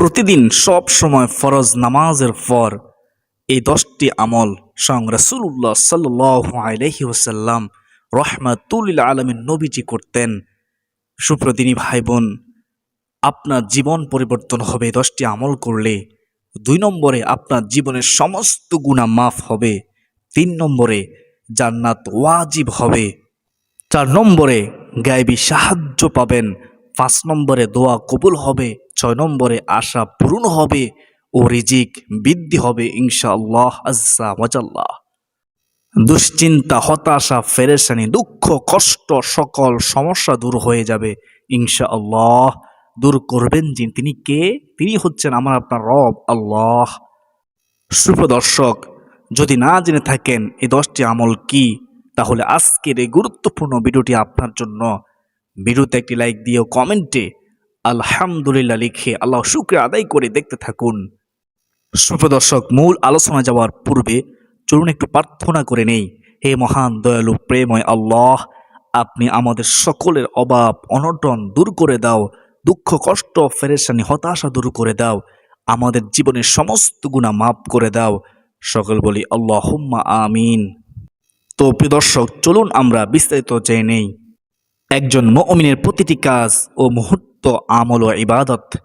প্রতিদিন সব সময় ফরজ নামাজের পর এই দশটি আমল স্বয়ং রসুল্লাহ সাল্লাহ আলহি ওসাল্লাম রহমাতুল্লিল আলমের নবীজি করতেন। সুপ্রদিনী ভাই বোন আপনার জীবন পরিবর্তন হবে দশটি আমল করলে। দুই নম্বরে আপনার জীবনের সমস্ত গুণা মাফ হবে। তিন নম্বরে জান্নাত ওয়াজিব হবে। চার নম্বরে গায়েবী সাহায্য পাবেন। পাঁচ নম্বরে দোয়া কবুল হবে। ছয় নম্বরে আশা পূরণ হবে ও রিজিক বৃদ্ধি হবে, ইনশাআল্লাহ, আজ্জা ওয়াজাল্লাহ। দুশ্চিন্তা, হতাশা, ফেরেশানি, দুঃখ, কষ্ট, সকল সমস্যা দূর হয়ে যাবে, ইনশাআল্লাহ। দূর করবেন যে তিনি কে? তিনি হচ্ছেন আমার আপনার রব, আল্লাহ। সুপ্রদর্শক যদি না জেনে থাকেন এই দশটি আমল কি, তাহলে আজকের এই গুরুত্বপূর্ণ ভিডিওটি আপনার জন্য। ভিডিওতে একটি লাইক দিয়েও কমেন্টে আলহামদুলিল্লাহ লিখে আল্লাহ শুক্রে আদায় করে দেখতে থাকুন। সুপ্রদর্শক মূল আলোচনা যাওয়ার পূর্বে চলুন একটু প্রার্থনা করে নেই। হে মহান, দয়ালু প্রেময় আল্লাহ, আপনি আমাদের সকলের অভাব, অনটন দূর করে দাও, দুঃখ, কষ্ট ফেরেশানি হতাশা দূর করে দাও, আমাদের জীবনের সমস্ত গুণা মাফ করে দাও। সকল বলি আল্লাহ আমিন। তো দর্শক, চলুন আমরা বিস্তারিত জেনে নেই। একজন মমিনের প্রতিটি কাজ ও মুহূর্ত আমল ও ইবাদত,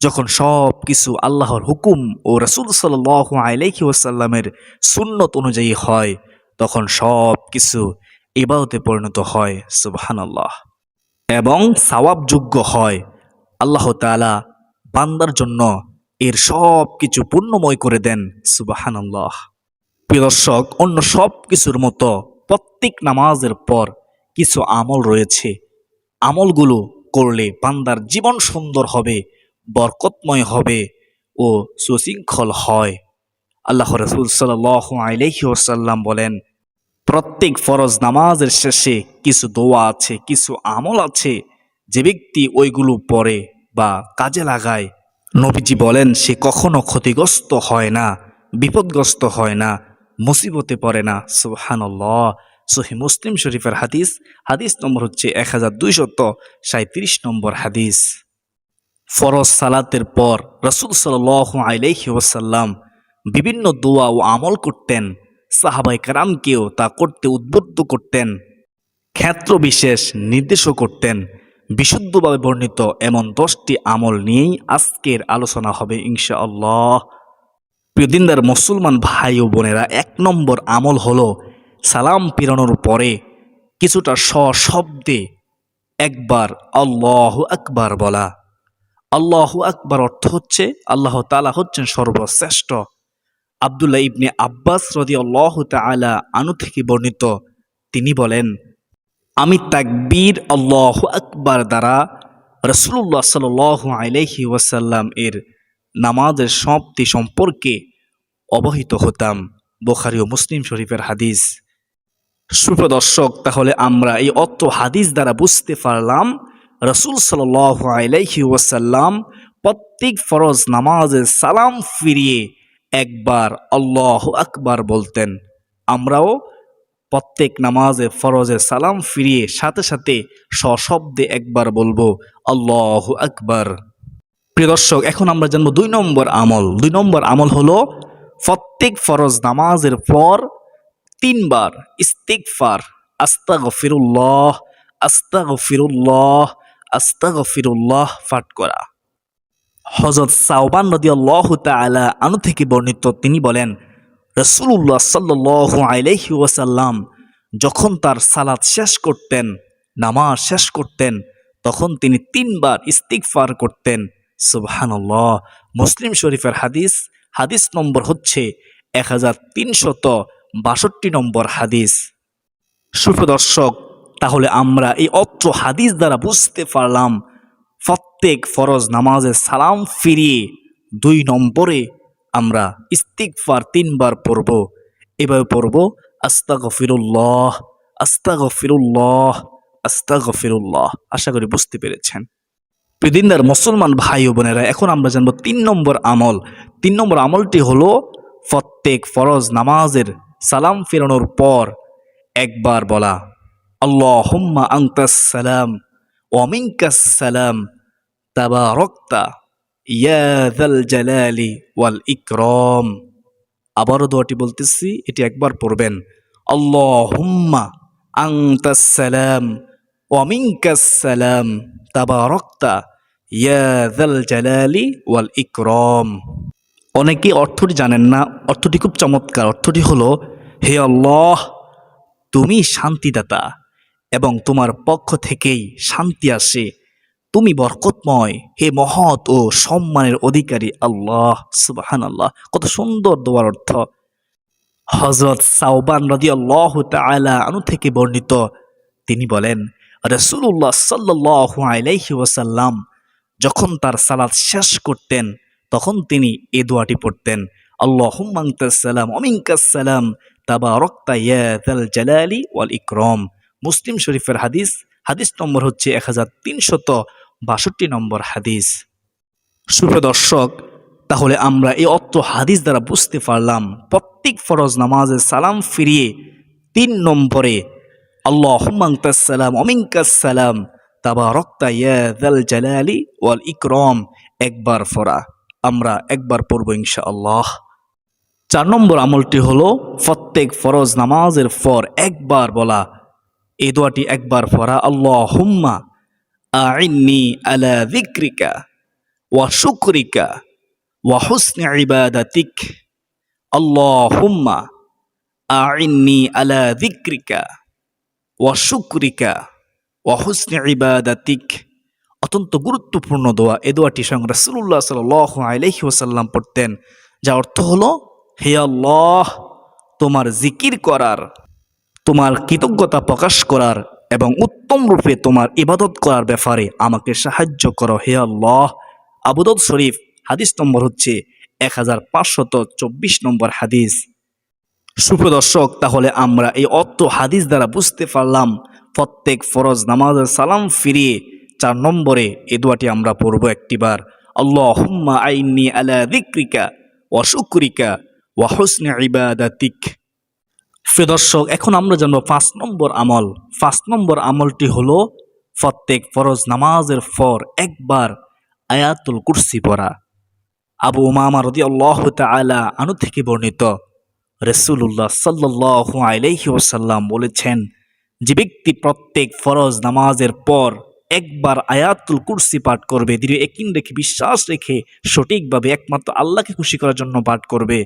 যখন সব কিছু আল্লাহর হুকুম ও রসুল সাল আলাইহি সুন্নত অনুযায়ী হয়, তখন সব কিছু ইবাদতে পরিণত হয়, সুবহানাল্লাহ। এবং সওয়াবযোগ্য হয়, আল্লাহ তাআলা বান্দার জন্য এর সব কিছু পূর্ণময় করে দেন, সুবহানাল্লাহ। প্রিয় দর্শক, অন্য সব কিছুর মতো প্রত্যেক নামাজের পর কিছু আমল রয়েছে। আমলগুলো করলে বান্দার জীবন সুন্দর হবে, বরকতময় হবে ও সুশৃঙ্খল হয়। আল্লাহ রসুল সাল আলহি ওসাল্লাম বলেন, প্রত্যেক ফরজ নামাজের শেষে কিছু দোয়া আছে, কিছু আমল আছে, যে ব্যক্তি ওইগুলো পড়ে বা কাজে লাগায়। নবীজি বলেন, সে কখনো ক্ষতিগ্রস্ত হয় না, বিপদগ্রস্ত হয় না, মুসিবতে পড়ে না, সুবহানাল্লাহ। সহি মুসলিম শরীফের হাদিস হাদিস নম্বর হচ্ছে এক হাজার দুইশত সাঁত্রিশ নম্বর হাদিস। ফরজ সালাতের পর রসুল সাল আলাইহি ওসাল্লাম বিভিন্ন দোয়া ও আমল করতেন সাহাবাই কারামকেও তা করতে উদ্বুদ্ধ করতেন, ক্ষেত্র বিশেষ নির্দেশও করতেন, বিশুদ্ধভাবে বর্ণিত এমন দশটি আমল নিয়েই আজকের আলোচনা হবে ইনশাআল্লাহ। প্রিয়দিনদার মুসলমান ভাই ও বোনেরা, এক নম্বর আমল হলো সালাম পিরানোর পরে কিছুটা সশব্দে একবার আল্লাহ আকবার বলা। আল্লাহ আকবার অর্থ হচ্ছে, আল্লাহ তালা হচ্ছেন সর্বশ্রেষ্ঠ। আবদুল্লাহ ইবনে আব্বাস রদি আল্লাহ তালা আনু থেকে বর্ণিত। তিনি বলেন, আমি তাকবীর আল্লাহ আকবার দ্বারা রসুল্লাহ সাল আলহি ওয়াসাল্লাম এর নামাজের সমাপ্তি সম্পর্কে অবহিত হতাম। বোখারি ও মুসলিম শরীফের হাদিস। সুপ্রদর্শক, তাহলে আমরা এই অত্র হাদিস দ্বারা বুঝতে পারলাম, রসুল সাল আলাইহি ওয়াসাল্লাম প্রত্যেক ফরজ নামাজের সালাম ফিরিয়ে একবার আল্লাহ আকবার বলতেন। আমরাও প্রত্যেক নামাজে ফরজে সালাম ফিরিয়ে সাথে সাথে সশব্দে একবার বলব, আল্লাহ আকবার। প্রিয় দর্শক, এখন আমরা জানব দুই নম্বর আমল। দুই নম্বর আমল হলো, প্রত্যেক ফরজ নামাজের পর তিনবার ইস্তিকফার আস্তা গফিরুল্লাহ আস্তা গফিরুল্লাহ আস্তা গফিরুল্লাহ পাঠ করা। হজরত সাউবান নদী আল্লাহ তালা আনু থেকে বর্ণিত তিনি বলেন রসুল্লাহ সাল্লাহ আলহি ওয়াসাল্লাম যখন তার সালাদ শেষ করতেন, নামাজ শেষ করতেন, তখন তিনি তিনবার ইস্তিকফার করতেন। সুবহানাল্লাহ। মুসলিম শরীফের হাদিস হাদিস নম্বর হচ্ছে এক হাজার তিনশত বাষট্টি নম্বর হাদিস। সুপ্রদর্শক তাহলে আমরা এই অত্র হাদিস দ্বারা বুঝতে পারলাম, প্রত্যেক ফরজ নামাজের সালাম ফিরিয়ে দুই নম্বরে আমরা ইস্তিকফার তিনবার পড়ব। এভাবে পড়ব আস্তা গফিরুল্লাহ আস্তা গফিরুল্লাহ আস্তা গফিরুল্লাহ আশা করি বুঝতে পেরেছেন। প্রিদিনদার মুসলমান ভাই ও বোনেরা, এখন আমরা জানব তিন নম্বর আমল। তিন নম্বর আমলটি হলো, প্রত্যেক ফরজ নামাজের সালাম ফেরানোর পর একবার বলা আল্লাহ হুম্মা আংতাস সালাম তাবা রক্তা ইয়া যাল জালালি ওয়াল ইকরম। আবারও দোয়াটি বলতেছি, এটি একবার পড়বেন, আল্লাহুম্মা আনতাস সালাম ওয়া মিনকাস সালাম, তাবারাকতা, ইয়া যাল জালালি ওয়াল ইকরাম। অনেকে অর্থটি জানেন না, অর্থটি খুব চমৎকার। অর্থটি হলো, হে আল্লাহ, তুমি শান্তিদাতা এবং তোমার পক্ষ থেকেই শান্তি আসে। তুমি বরকতময়, হে মহৎ ও সম্মানের অধিকারী আল্লাহ সুবাহান আল্লাহ কত সুন্দর দোয়ার অর্থ। হজরত সাউবান রদি আল্লাহ তালা আনু থেকে বর্ণিত, তিনি বলেন রসুল্লাহ সাল্লাহ আলাইহি ওয়াসাল্লাম যখন তার সালাদ শেষ করতেন তখন তিনি এ দোয়াটি পড়তেন আল্লাহ হুম্মাংতাসালাম অমিঙ্কাসালাম তাবা রক্তা ইয়াল জালালি ওয়াল ইকরম। মুসলিম শরীফের হাদিস হাদিস নম্বর হচ্ছে এক হাজার তিনশত বাষট্টি নম্বর হাদিস। সুপ্রিয় দর্শক, তাহলে আমরা এই অত্র হাদিস দ্বারা বুঝতে পারলাম, প্রত্যেক ফরজ নামাজে সালাম ফিরিয়ে তিন নম্বরে আল্লাহ হুম্মাংতাসালাম অমিঙ্কাসালাম তাবা রক্তা ইয়াল জালালি ওয়াল ইকরম, একবার ফরা। আমরা একবার পড়ব ইনশা আল্লাহ চার নম্বর আমলটি হলো, প্রত্যেক ফরজ নামাজের পর একবার বলা। এই দোয়াটি একবার পড়া আল্লাহ হুম্মা আইন্নি আলা যিকরিকা ওয়া শুকরিকা ওয়া হুসনি ইবাদাতিক। আল্লাহ হুম্মা আইন্নি আলা যিকরিকা ওয়া শুকরিকা ওয়া হুসনি ইবাদাতিক। অত্যন্ত গুরুত্বপূর্ণ দোয়া। এ দোয়াটি সঙ্গে রাসূলুল্লাহ সাল্লাল্লাহু আলাইহি ওসাল্লাম পড়তেন যা অর্থ হলো, হে আল্লাহ, তোমার জিকির করার, তোমার কৃতজ্ঞতা প্রকাশ করার এবং উত্তম রূপে তোমার ইবাদত করার ব্যাপারে আমাকে সাহায্য করো, হে আল্লাহ। আবুদত শরীফ, হাদিস নম্বর হচ্ছে এক হাজার পাঁচশত চব্বিশ নম্বর হাদিস। সুপ্রদর্শক তাহলে আমরা এই অত্র হাদিস দ্বারা বুঝতে পারলাম, প্রত্যেক ফরজ নামাজের সালাম ফিরিয়ে চার নম্বরে এ দোয়াটি আমরা পড়ব একটিবার। আল্লাহ হুম্মা আইনি আলা দিক্রিকা ওয়া শুক্রিকা ওয়া হুসনে ইবাদাতিক। প্রিয় দর্শক, এখন আমরা জানব পাঁচ নম্বর আমল। পাঁচ নম্বর আমলটি হলো প্রত্যেক ফরজ নামাজের পর একবার আয়াতুল কুরসি পড়া। আবু উমামা রদি আল্লাহ তালা আনু থেকে বর্ণিত। রসুল্লাহ সাল্লাহ আলাইহি ওসাল্লাম বলেছেন, যে ব্যক্তি প্রত্যেক ফরজ নামাজের পর একবার আয়াতুল কুরসি পাঠ করবে, দৃঢ় একিন রেখে, বিশ্বাস রেখে, সঠিকভাবে একমাত্র আল্লাহকে খুশি করার জন্য পাঠ করবে।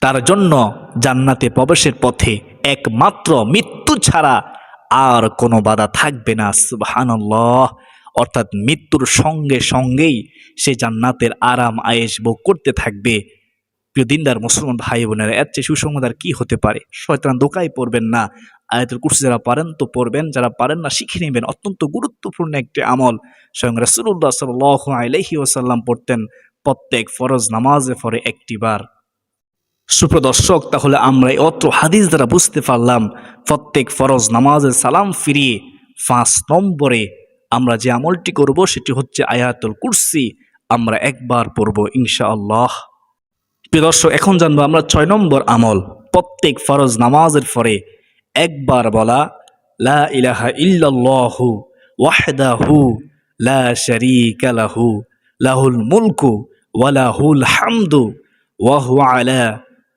তার জন্য জান্নাতে প্রবেশের পথে একমাত্র মৃত্যু ছাড়া আর কোনো বাধা থাকবে না, সুবহানাল্লাহ। অর্থাৎ মৃত্যুর সঙ্গে সঙ্গেই সে জান্নাতের আরাম আয়েস ভোগ করতে থাকবে। প্রিয় দিনদার, মুসলমান ভাই বোনেরা এর চেয়ে সুসংবাদ আর কি হতে পারে? শয়তান দোকায় পড়বেন না। আয়াতুল কুরসি যারা পারেন তো পড়বেন, যারা পারেন না শিখে নেবেন। অত্যন্ত গুরুত্বপূর্ণ একটি আমল স্বয়ং রাসূলুল্লাহ সাল্লাল্লাহু আলাইহি ওসাল্লাম পড়তেন, প্রত্যেক ফরজ নামাজে পরে একটিবার সুপ্রদর্শক, তাহলে আমরা এই অত্র হাদিস দ্বারা বুঝতে পারলাম, প্রত্যেক ফরজ নামাজের সালাম ফিরিয়ে পাঁচ নম্বরে আমরা যে আমলটি করব সেটি হচ্ছে আয়াতুল কুরসি, আমরা একবার পড়ব ইনশাআল্লাহ। প্রিয় দর্শক, এখন জানব আমরা ছয় নম্বর আমল, প্রত্যেক ফরজ নামাজের পরে একবার বলা, লা ইলাহা ইল্লাল্লাহু ওয়াহদাহু লা শারীকা লাহু, লাহুল মুলকু ওয়া লাহুল হামদু ওয়া হুয়া আলা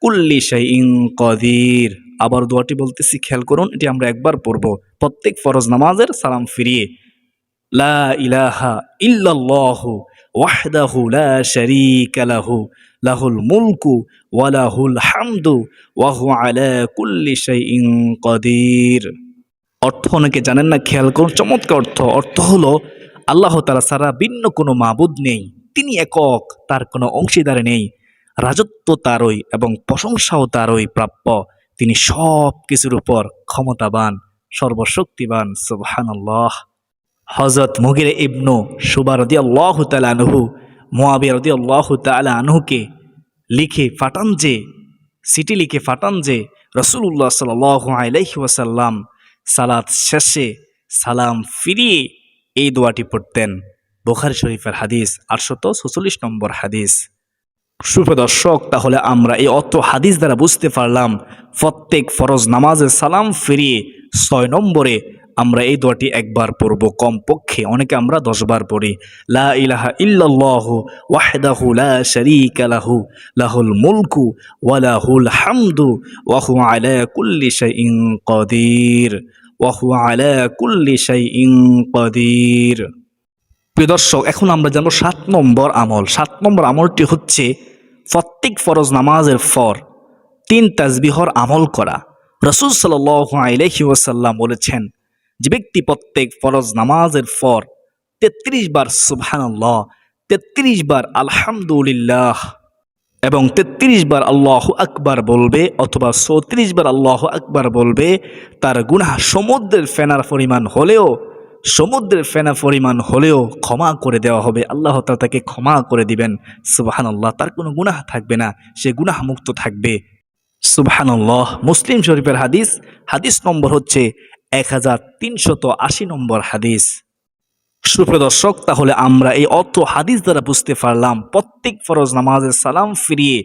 কুল্লি শাইইন কদির। আবার দোয়াটি বলতেছি, খেয়াল করুন, এটি আমরা একবার পড়ব। প্রত্যেক ফরজ নামাজের সালাম ফিরিয়ে, লা ইলাহা ইল্লাল্লাহু ওয়াহদাহু লা শারীকা লাহু লাহুল মুলকু ওয়ালাহুল হামদু ওয়া হুয়া আলা কুল্লি শাইইন কদির। অর্থ অনেকে জানেন না, খেয়াল করুন, চমৎকার অর্থ। অর্থ হলো আল্লাহ তারা সারা ভিন্ন কোনো মাবুদ নেই, তিনি একক, তার কোনো অংশীদার নেই। রাজত্ব তারই এবং প্রশংসাও তারই প্রাপ্য, তিনি সব কিছুর উপর ক্ষমতাবান, সর্বশক্তিবান, সুবহানাল্লাহ। হজরত মুগির ইবনু সুবা রদি আল্লাহ তালা আনহু মোয়াবিয়া আল্লাহ তালা আনহুকে লিখে ফাটান যে, সিটি লিখে ফাটান যে রসুল্লাহ সাল আলাইহি ওয়াসাল্লাম সালাত শেষে সালাম ফিরিয়ে এই দোয়াটি পড়তেন। বোখারি শরীফের হাদিস আটশত ছচল্লিশ নম্বর হাদিস। সুপ্রদর্শক তাহলে আমরা এই অত হাদিস দ্বারা বুঝতে পারলাম, প্রত্যেক ফরজ নামাজে সালাম ফিরিয়ে ছয় নম্বরে আমরা এই দোয়াটি একবার পড়ব কমপক্ষে। অনেকে আমরা দশবার পড়ি। লা ইলাহা ইল্লাল্লাহু ওয়াহদাহু লা শারীকা লাহু, লাহুল মুলকু ওয়া লাহুল হামদু ওয়া হুয়া আলা কুল্লি শাইইন কাদির, ওয়া হুয়া আলা কুল্লি শাইইন কাদির। প্রিয় দর্শক, এখন আমরা জানব সাত নম্বর আমল। সাত নম্বর আমলটি হচ্ছে প্রত্যেক ফরজ নামাজের পর তিন তাজবিহর আমল করা। রসুল সাল আলহি ওসাল্লাম বলেছেন যে ব্যক্তি প্রত্যেক ফরজ নামাজের পর তেত্রিশ বার সুবহানাল্লাহ, তেত্রিশ বার আলহামদুলিল্লাহ এবং তেত্রিশ বার আল্লাহ আকবার বলবে অথবা চৌত্রিশ বার আল্লাহ আকবার বলবে, তার গুনাহ সমুদ্রের ফেনার পরিমাণ হলেও, সমুদ্রের ফেনা পরিমাণ হলেও ক্ষমা করে দেওয়া হবে। আল্লাহ তাআলা তাকে ক্ষমা করে দিবেন। সুবাহান আল্লাহ তার কোনো গুনাহ থাকবে না, সে গুনাহ মুক্ত থাকবে। সুবহানাল্লাহ, মুসলিম শরীফের হাদিস হাদিস নম্বর হচ্ছে এক হাজার তিনশত আশি নম্বর হাদিস। সুপ্রিয় দর্শক, তাহলে আমরা এই অত হাদিস দ্বারা বুঝতে পারলাম, প্রত্যেক ফরজ নামাজের সালাম ফিরিয়ে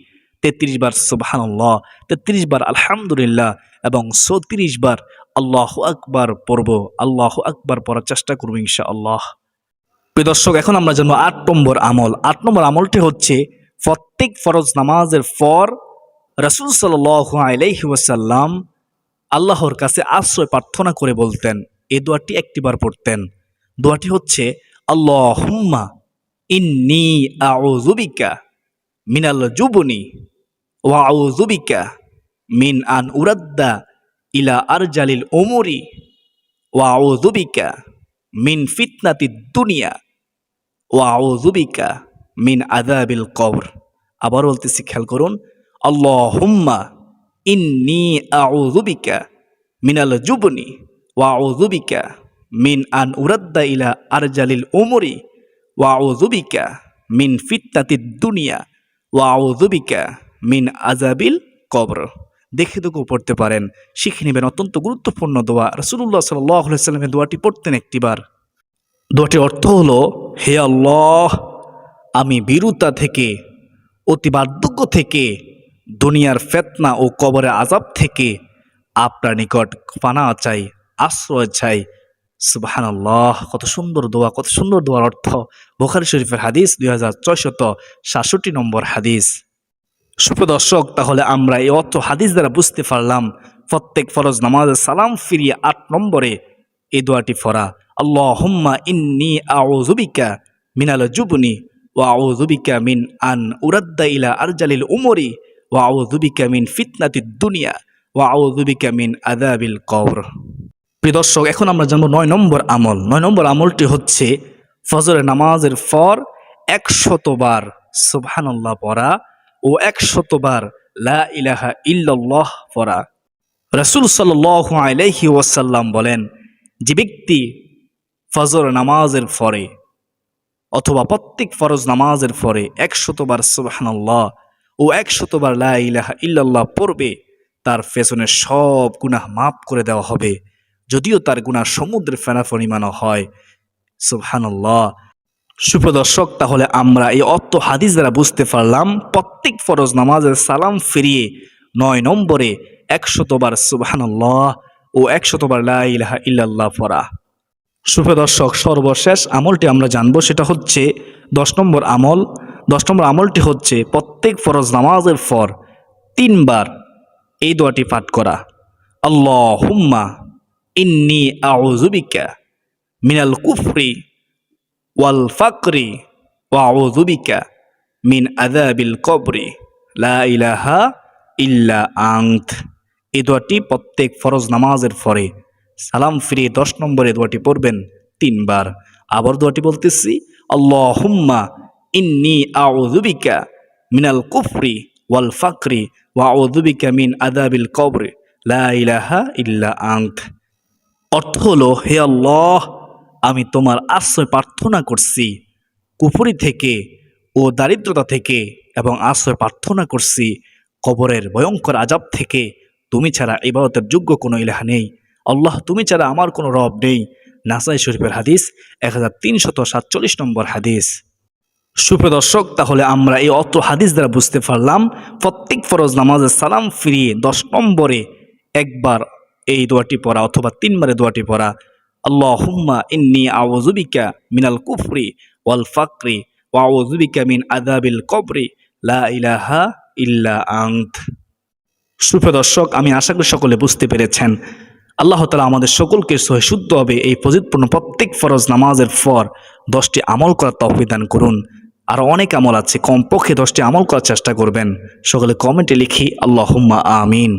তেত্রিশ বার সুবহানাল্লাহ, তেত্রিশ বার আলহামদুলিল্লাহ এবং চৌত্রিশ বার আল্লাহ আকবার পড়ব, আল্লাহ আকবার পড়ার চেষ্টা করব ইনশা আল্লাহ প্রিয় এখন আমরা জানব আট নম্বর আমল। আট নম্বর আমলটি হচ্ছে, প্রত্যেক ফরজ নামাজের পর রসুল সাল আলাইহি ওয়াসাল্লাম আল্লাহর কাছে আশ্রয় প্রার্থনা করে বলতেন, এ দোয়াটি একটিবার পড়তেন। দোয়াটি হচ্ছে আল্লাহ হুম্মা ইন্নি আউজুবিকা মিনাল জুবনি ওয়া আউজুবিকা মিন আন উরাদ্দা ইলা আরজালিল ওমরি ওয়া আউজুবিকা মিন ফিতনাতি দুনিয়া ওয়া আউজুবিকা মিন আদাবিল কবর। আবার বলতেছি, খেয়াল করুন আল্লাহ হুম্মা ইন্নি আউজুবিকা মিনাল জুবনি ওয়া আউজুবিকা মিন আন উরাদ্দা ইলা আরজালিল ওমরি ওয়া আউজুবিকা মিন ফিতনাতি দুনিয়া ওয়া আউজুবিকা মিন আজাবিল কবর দেখে দেখেও পড়তে পারেন। শিখে নেবেন অত্যন্ত গুরুত্বপূর্ণ দোয়া। রসুল্লাহ সাল্লামের দোয়াটি পড়তেন একটিবার। দোয়াটির অর্থ হলো, হে আল্লাহ, আমি বীরুতা থেকে, অতি বার্ধক্য থেকে দুনিয়ার ফেতনা ও কবরের আজাব থেকে আপনার নিকট পানা চাই, আশ্রয় চাই। সুবাহান আল্লাহ কত সুন্দর দোয়া, কত সুন্দর দোয়ার অর্থ। বোখারি শরীফের হাদিস দুই হাজার ছয়শত সাতষট্টি নম্বর হাদিস। সুপ্রদর্শক তাহলে আমরা এই অর্থ হাদিস দ্বারা বুঝতে পারলাম, প্রত্যেক ফরজ নামাজের সালাম ফিরিয়ে আট নম্বরে এই দোয়াটি ফরা আল্লাহ হুম্মা ইন্নি আউজুবিকা মিনাল জুবনি ওয়া আউজুবিকা মিন আন উরাদ্দা ইলা আরজালিল উমরি। ওয়া আউজুবিকা মিন দুনিয়া ওয়া আউজুবিকা মিন আদাবিল কবর। প্রিয় দর্শক, এখন আমরা জানব নয় নম্বর আমল। নয় নম্বর আমলটি হচ্ছে ফজরের নামাজের পর একশতবার সুবহানাল্লাহ পড়া ও একশতবার লা ইলাহা পড়া। রসুল সাল্লাহ ওয়াসাল্লাম বলেন, যে ব্যক্তি ফজর নামাজের পরে অথবা প্রত্যেক ফরজ নামাজের পরে একশতবার সুবহানাল্লাহ ও একশতবার লা ইলাহা ইল্লাল্লাহ পড়বে, তার পেছনে সব গুনাহ মাফ করে দেওয়া হবে। যদিও তার গুনাহ সমুদ্রের ফেনা পরিমাণও হয়। সুবহানাল্লাহ। সুপ্রদর্শক তাহলে আমরা এই অত্ত হাদিস দ্বারা বুঝতে পারলাম, প্রত্যেক ফরজ নামাজের সালাম ফিরিয়ে নয় নম্বরে একশতবার সুবহানাল্লাহ ও একশতবার লা ইলাহা ইল্লাল্লাহ পড়া। সুপ্রদর্শক সর্বশেষ আমলটি আমরা জানব, সেটা হচ্ছে দশ নম্বর আমল দশ নম্বর আমলটি হচ্ছে প্রত্যেক ফরজ নামাজের পর তিনবার এই দোয়াটি পাঠ করা। আল্লাহ হুম্মা ইন্নি আউজুবিকা মিনাল কুফরি ওয়াল ফাকরি ওয়াউজুবিকা মিন আদাবিল কবরি। লা ইলাহা ইল্লা আংথ এই দোয়াটি প্রত্যেক ফরজ নামাজের পরে সালাম ফিরিয়ে দশ নম্বরে দোয়াটি পড়বেন তিনবার। আবার দোয়াটি বলতেছি আল্লাহ হুম্মা ইন্নি আউজুবিকা মিনাল কুফরি ওয়াল ফাকরি ওয়াউজুবিকা মিন আদাবিল কবরি ইলাহা ইল্লা আংথ অর্থ হলো, হে আল্লাহ, আমি তোমার আশ্রয় প্রার্থনা করছি, কুফুরি থেকে ও দারিদ্রতা থেকে এবং আশ্রয় প্রার্থনা করছি, কবরের ভয়ঙ্কর আজাব থেকে। তুমি ছাড়া ইবাদতের যোগ্য কোনো ইলাহা নেই। আল্লাহ, তুমি ছাড়া আমার কোনো রব নেই। নাসাই শরীফের হাদিস, এক হাজার তিনশত সাতচল্লিশ নম্বর হাদিস। সুপ্রদর্শক তাহলে আমরা এই অত হাদিস দ্বারা বুঝতে পারলাম, প্রত্যেক ফরজ নামাজের সালাম ফিরিয়ে দশ নম্বরে একবার এই দোয়াটি পড়া অথবা তিনবারে দোয়াটি পড়া, আল্লাহুম্মা ইন্নি আউযুবিকা মিনাল কুফরি ওয়াল ফাকরি ওয়া আউযুবিকা মিন আদাবিল কবরি, লা ইলাহা ইল্লা আন্ত। সুপ্রিয় দর্শক, আমি আশা করি সকলে বুঝতে পেরেছেন। আল্লাহ তালা আমাদের সকলকে সহি শুদ্ধভাবে এই ফজিতপূর্ণ প্রত্যেক ফরজ নামাজের পর দশটি আমল করার তহবিদান করুন। আর অনেক আমল আছে, কমপক্ষে দশটি আমল করার চেষ্টা করবেন। সকলে কমেন্টে লিখি, আল্লাহুম্মা আমিন।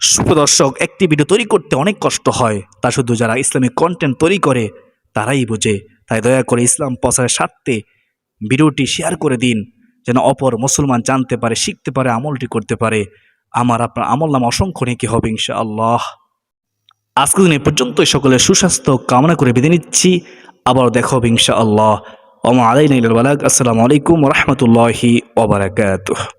সুপ্রদর্শক একটি ভিডিও তৈরি করতে অনেক কষ্ট হয়। তা শুধু যারা ইসলামিক কন্টেন্ট তৈরি করে, তারাই বোঝে। তাই দয়া করে ইসলাম প্রচারের স্বার্থে ভিডিওটি শেয়ার করে দিন, যেন অপর মুসলমান জানতে পারে, শিখতে পারে, আমলটি করতে পারে। আমার আপনার আমল নাম অসংখ্য নেকি হবে, ইনশাআল্লাহ। আজকের দিন এ পর্যন্তই। সকলের সুস্বাস্থ্য কামনা করে বেঁধে নিচ্ছি। আবার দেখা হবে وما علينا إلى البلاغ السلام عليكم ورحمة الله وبركاته.